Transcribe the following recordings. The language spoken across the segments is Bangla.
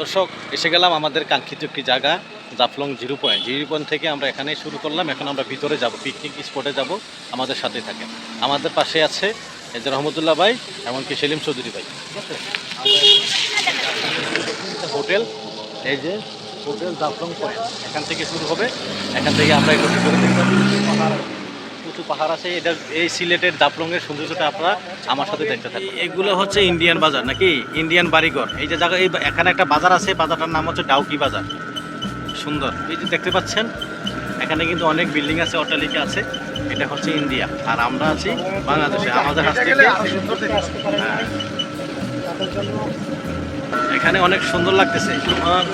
দর্শক, এসে গেলাম আমাদের কাঙ্ক্ষিত একটি জায়গা, Jaflong zero point. Zero point থেকে আমরা এখানে শুরু করলাম, এখন আমরা ভিতরে যাব পিকনিক স্পটে যাব, আমাদের সাথে থাকে আমাদের পাশে আছে এই যে রহমতুল্লাহ ভাই, এমনকি সেলিম চৌধুরী ভাই। হোটেল, এই যে হোটেল জাফলং পয়েন্ট। এখান থেকে শুরু হবে, এখান থেকে আমরা একটু ভিতরে দেখতে পাবো পাহাড় আছে। এটা এই সিলেটের জাফলংয়ের সৌন্দর্যটা আপনারা আমার সাথে দেখতে থাকবেন এগুলো হচ্ছে ইন্ডিয়ান বাজার নাকি? ইন্ডিয়ান বাড়িঘর। এই যে জায়গা, এই এখানে একটা বাজার আছে, বাজারটার নাম হচ্ছে ডাউকি বাজার। সুন্দর। এই যে দেখতে পাচ্ছেন, এখানে কিন্তু অনেক বিল্ডিং আছে, অট্টালিকা আছে। এটা হচ্ছে ইন্ডিয়া। আর আমরা আছি বাংলাদেশে। আমাদের হাত থেকে হ্যাঁ। এখানে অনেক সুন্দর লাগতেছে। আমার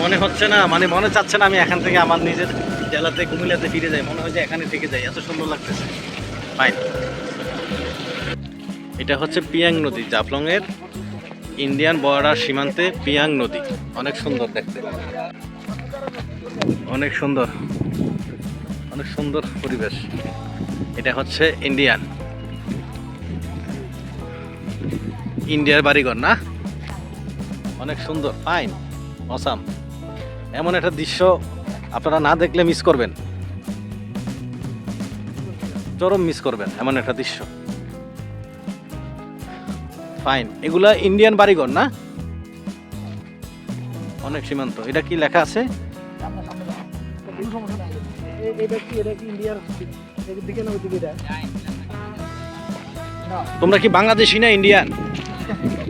মনে হচ্ছে না মানে মনে চাচ্ছে না আমি এখান থেকে আমার নিজের জেলাতে, কুমিল্লাতে ফিরে যাই। মনে হয় যে এখানে থেকে যাই। এত সুন্দর লাগতেছে। ফাইন এটা হচ্ছে পিয়াং নদী, জাফলংয়ের ইন্ডিয়ান বর্ডার সীমান্তে পিয়াং নদী। অনেক সুন্দর দেখতে। অনেক সুন্দর। অনেক সুন্দর পরিবেশ। এটা হচ্ছে ইন্ডিয়ান। ইন্ডিয়ার বাড়িঘর, না? অনেক সুন্দর ফাইন অসাম এমন একটা দৃশ্য আপনারা না দেখলে মিস করবেন। চরম মিস করবেন, এমন একটা দৃশ্য। ফাইন এগুলা ইন্ডিয়ান বাড়িঘর, না? অনেক সীমান্ত, এটা কি লেখা আছে? তোমরা কি বাংলাদেশি না ইন্ডিয়ান?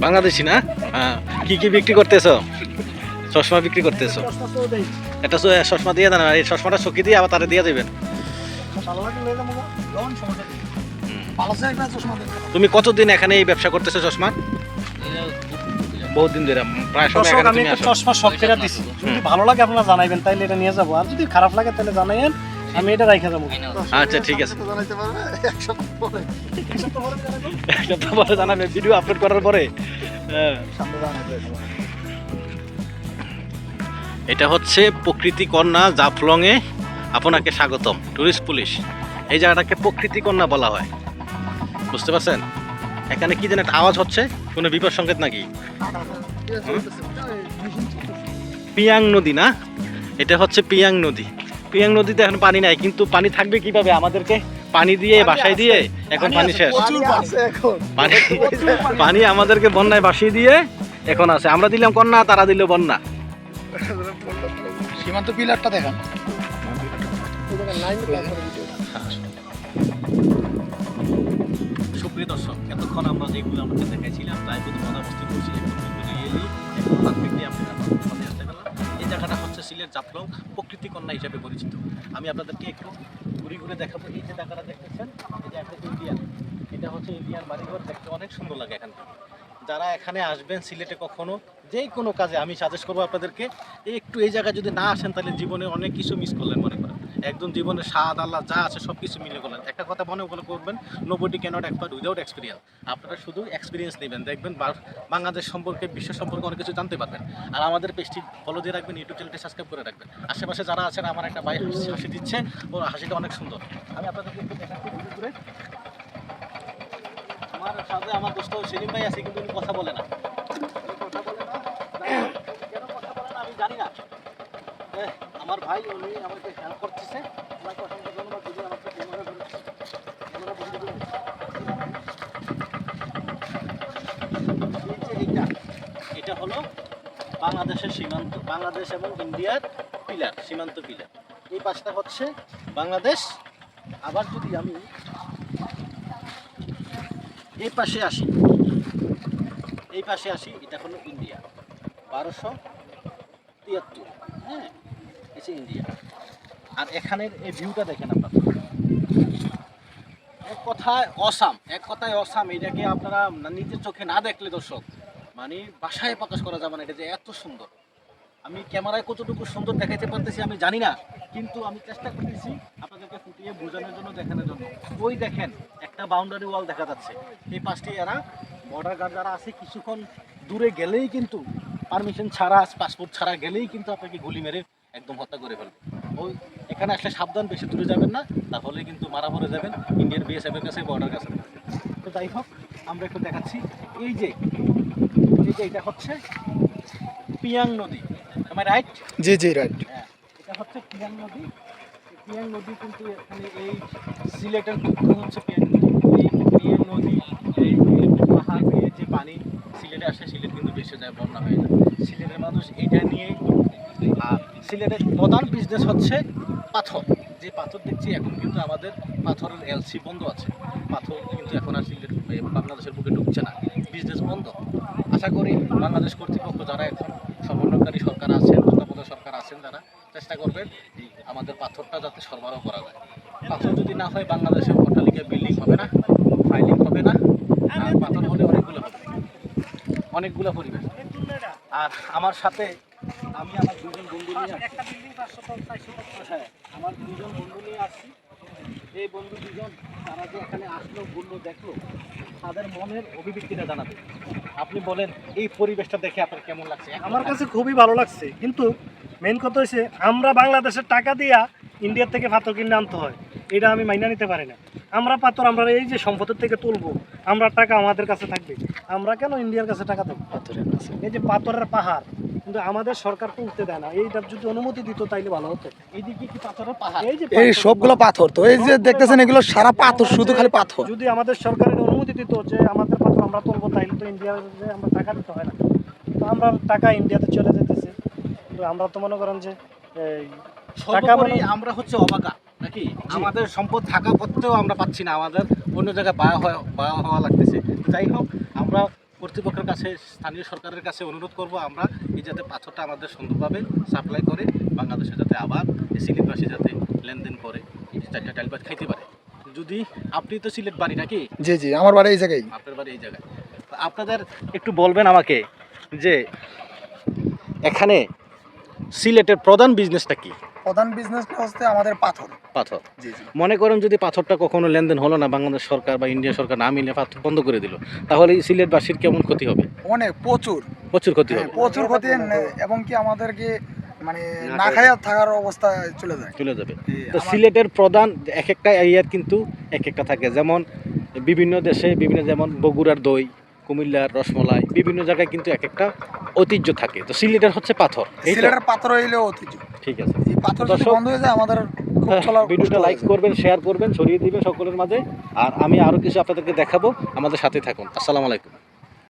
বাংলাদেশি না? হ্যাঁ। কি কি বিক্রি করতেছো? চশমা বিক্রি করতেছো? এটা চশমা দিয়ে দেন এই চশমাটা চকি দিয়ে আবার তারা দিয়ে দেবেন। তুমি কতদিন এখানে এই ব্যবসা করতেছো চশমা? বহুত দিন ধরে প্রায় সময় এখানে আমি তুমি আসো চশমা শখ করে দিছি। যদি ভালো লাগে আপনারা জানাইবেন তাইলে এটা নিয়ে যাব। আর যদি খারাপ লাগে তাহলে জানাইয়েন আমি এটা রাইখা যাব। আচ্ছা ঠিক আছে। জানাইতে পারবে এক সপ্তাহ সপ্তাহ পরে জানাবে ভিডিও আপলোড করার পরে। এটা হচ্ছে প্রকৃতি কন্যা জাফলংয়ে আপনাকে স্বাগতম, টুরিস্ট পুলিশ। এই জায়গাটাকে প্রকৃতি কন্যা বলা হয়। বুঝতে পারছেন? এখানে কি যেন একটা আওয়াজ হচ্ছে, কোনো বিপদ সংকেত নাকি? পিয়াং নদী না? এটা হচ্ছে পিয়াং নদী। পিয়াং নদীতে এখন পানি নাই, কিন্তু পানি থাকবে কীভাবে আমাদেরকে? পানি দিয়ে বাসায় দিয়ে এখন পানি শেষ এখন পানি পানি আমাদেরকে বন্যায় ভাসিয়ে দিয়ে এখন আছে আমরা দিলাম কন্যা তারা দিল বন্যা সীমান্ত পিলারটা দেখান সুপ্রিয় দর্শক এতক্ষণ আমরা যেগুলো আমাদের দেখাইছিলাম তাই কিন্তু মজামস্তি করছি এখন সিলেট জাফলং প্রকৃতি কন্যা হিসাবে পরিচিত। আমি আপনাদেরকে একটু ঘুরে ঘুরে দেখাবো। এই যে টাকাটা দেখতেছেন এটা একটা ইন্ডিয়ান, এটা হচ্ছে ইন্ডিয়ান বাড়িঘর। দেখতে অনেক সুন্দর লাগে এখান থেকে। যারা এখানে আসবেন, সিলেটে কখনো, যে কোনো কাজে আমি সাজেস্ট করব আপনাদেরকে, একটু এই জায়গায় যদি না আসেন, তাহলে জীবনে অনেক কিছু মিস করলেন মনে করেন। একদম জীবনে স্বাদ, আল্লাহ যা আছে সব কিছু মিলে করলেন। একটা কথা মনে করে করবেন nobody can't expert without experience আপনারা শুধু এক্সপিরিয়েন্স নেবেন, দেখবেন বাংলাদেশ সম্পর্কে, বিশ্ব সম্পর্কে অনেক কিছু জানতে পারবেন। আর আমাদের পেজটি ফলো দিয়ে রাখবেন ইউটিউব চ্যানেলটি সাবস্ক্রাইব করে রাখবেন। আশেপাশে যারা আছেন, আমার একটা ভাই হাসি দিচ্ছে ওর হাসিটা অনেক সুন্দর। আমি ঘুরে আমার সাথে আমার দোস্ত সেলিম ভাই আছে, কিন্তু কথা বলে না। কথা বলে না। কথা বলে না? আমি জানি না। আমার ভাই, উনি আমাকে হেল্প করতেছে। ওনাকে অসংখ্য ধন্যবাদ যদি আমাকে ক্যামেরা এটা হলো বাংলাদেশের সীমান্ত, বাংলাদেশ এবং ইন্ডিয়ার পিলার, সীমান্ত পিলার। এই পাশটা হচ্ছে বাংলাদেশ। আবার যদি আমি এই পাশে আসি, এই পাশে আসি, এটা হলো ইন্ডিয়া। বারোশো তিয়াত্তর হ্যাঁ? যে ইন্ডিয়া। আর এখানের এই ভিউটা দেখেন আপনারা। এক কথায় অসাম, এক কথায় অসাম, এটাকে আপনারা নিজের চোখে না দেখলে দর্শক মানে বাসায় প্রকাশ করা যাবে না, এটা যে এত সুন্দর। আমি ক্যামেরায় কতটুকু সুন্দর দেখাইতে পারতেছি আমি জানি না, কিন্তু আমি চেষ্টা করতেছি আপনাদেরকে ফুটিয়ে বোঝানোর জন্য, দেখানোর জন্য। ওই দেখেন, একটা বাউন্ডারি ওয়াল দেখা যাচ্ছে। এই পাশটি এরা বর্ডার গার্ড যারা আছে, কিছুক্ষণ দূরে গেলেই কিন্তু পারমিশন ছাড়া পাসপোর্ট ছাড়া গেলেই কিন্তু আপনাকে গুলি মেরে একদম হত্যা করে ফেলবে। ওই এখানে আসলে সাবধান বেশি দূরে যাবেন না তাহলে কিন্তু মারা পড়ে যাবেন ইন্ডিয়ান বিএসএফের কাছে বর্ডার কাছে। তো যাই হোক আমরা একটু দেখাচ্ছি এই যে এই যে এটা হচ্ছে পিয়াং নদী। আমার রাইট জি জি রাইট হ্যাঁ এটা হচ্ছে পিয়াং নদী। পিয়াং নদী কিন্তু এখানে এই সিলেটের দুঃখ হচ্ছে পিয়াং নদী। এই পিয়াং নদী এই পাহাড় বেয়ে যে পানি সিলেটে আসে সিলেট কিন্তু ভেসে যায় বন্যা হয়ে যায় সিলেটের মানুষ এইটা নিয়ে সিলেটের প্রধান বিজনেস হচ্ছে পাথর। যে পাথর দেখছি এখন কিন্তু আমাদের পাথরের এলসি বন্ধ আছে। পাথর কিন্তু এখন আর সিলেট বাংলাদেশের বুকে ঢুকছে না। বিজনেস বন্ধ। আশা করি বাংলাদেশ কর্তৃপক্ষ যারা এখন সমন্বয়কারী সরকার আছেন, তত্ত্বাবধায়ক সরকার আছেন যারা, চেষ্টা করবেন আমাদের পাথরটা যাতে সরবরাহ করা যায়। পাথর যদি না হয় বাংলাদেশের অট্টালিকা বিল্ডিং হবে না ফাইলিং হবে না, আর পাথর হলে অনেকগুলো হবে। অনেকগুলো পরিবেশ। আর আমার সাথে আমি আমার দুজন বন্ধু নিয়ে একটা বিল্ডিং পাঁচশো হ্যাঁ আমার দুজন বন্ধু নিয়ে আসছি। এই বন্ধু দুজন তারা যে এখানে আসলো ঘুরলো দেখল তাদের মনের অভিব্যক্তিটা জানাবে। আপনি বলেন এই পরিবেশটা দেখে আপনার কেমন লাগছে? আমার কাছে খুবই ভালো লাগছে। কিন্তু মেন কথা হচ্ছে আমরা বাংলাদেশের টাকা দিয়া ইন্ডিয়ার থেকে পাথর কিনে আনতে হয়। এটা আমি মাইনা নিতে পারি না। আমরা পাথর আমরা এই যে সম্পদের থেকে তুলবো আমরা টাকা আমাদের কাছে থাকবে। আমরা কেন ইন্ডিয়ার কাছে টাকা দেবো? এই যে পাথরের পাহাড় কিন্তু আমাদের সরকার তুলতে দেয় না। এইটার যদি অনুমতি দিত তাইলে ভালো হতো। এইদিকে কি পাথরের পাহাড়? এই যে এই সবগুলো পাথর তো এই যে দেখতেছেন এগুলো সারা পাথর শুধু খালি পাথর। যদি আমাদের সরকারের অনুমতি দিত যে আমাদের পাথর আমরা তুলবো তাইলে তো ইন্ডিয়ার যে আমরা টাকা দিতে হয় না। তো আমরা টাকা ইন্ডিয়াতে চলে যেতেছে। কিন্তু আমরা তো মনে করেন যে এই, টাকা মানে- আমরা হচ্ছে অবাকা নাকি? আমাদের সম্পদ থাকা সত্ত্বেও আমরা পাচ্ছি না। আমাদের অন্য জায়গায় বায়া হওয়া বায়া হওয়া লাগতেছে। যাই হোক আমরা কর্তৃপক্ষের কাছে স্থানীয় সরকারের কাছে অনুরোধ করব আমরা এই যাতে পাথরটা আমাদের সুন্দরভাবে সাপ্লাই করে বাংলাদেশে যাতে আবার এই সিলেটবাসী যাতে লেনদেন করে চারটা ডাল ভাত খাইতে পারে। যদি আপনি তো সিলেট বাড়ি নাকি? জি জি আমার বাড়ি এই জায়গায়। আপনার বাড়ি এই জায়গায়। আপনাদের একটু বলবেন আমাকে যে এখানে সিলেটের প্রধান বিজনেসটা কি? প্রধান বিজনেস হচ্ছে আমাদের পাথর। পাথর। জি জি। মনে করেন যদি পাথরটা কখনো লেনদেন হলো না বাংলাদেশ সরকার বা ইন্ডিয়া সরকার না মিলে পাথর বন্ধ করে দিল তাহলে এই সিলেটবাসীর কেমন ক্ষতি হবে? অনেক প্রচুর। প্রচুর ক্ষতি হ্যাঁ, হবে প্রচুর ক্ষতি এবং কি আমাদেরকে মানে না খাইয়া থাকার অবস্থা চলে যায়। চলে যাবে। তো সিলেটের প্রধান এক একটা এরিয়ার কিন্তু এক একটা থাকে। যেমন বিভিন্ন দেশে বিভিন্ন যেমন বগুড়ার দই কুমিল্লার রসমলাই বিভিন্ন জায়গায় কিন্তু এক একটা ঐতিহ্য থাকে। তো সিলেটের হচ্ছে পাথর? সিলেটের পাথর হইলে ঐতিহ্য। ঠিক আছে। এই পাথর যদি বন্ধ হয়ে যায় আমাদের হ্যাঁ, ভিডিওটা লাইক করবেন শেয়ার করবেন ছড়িয়ে দিবেন সকলের মাঝে। আর আমি আরও কিছু আপনাদেরকে দেখাবো। আমাদের সাথে থাকুন। আসসালামু আলাইকুম।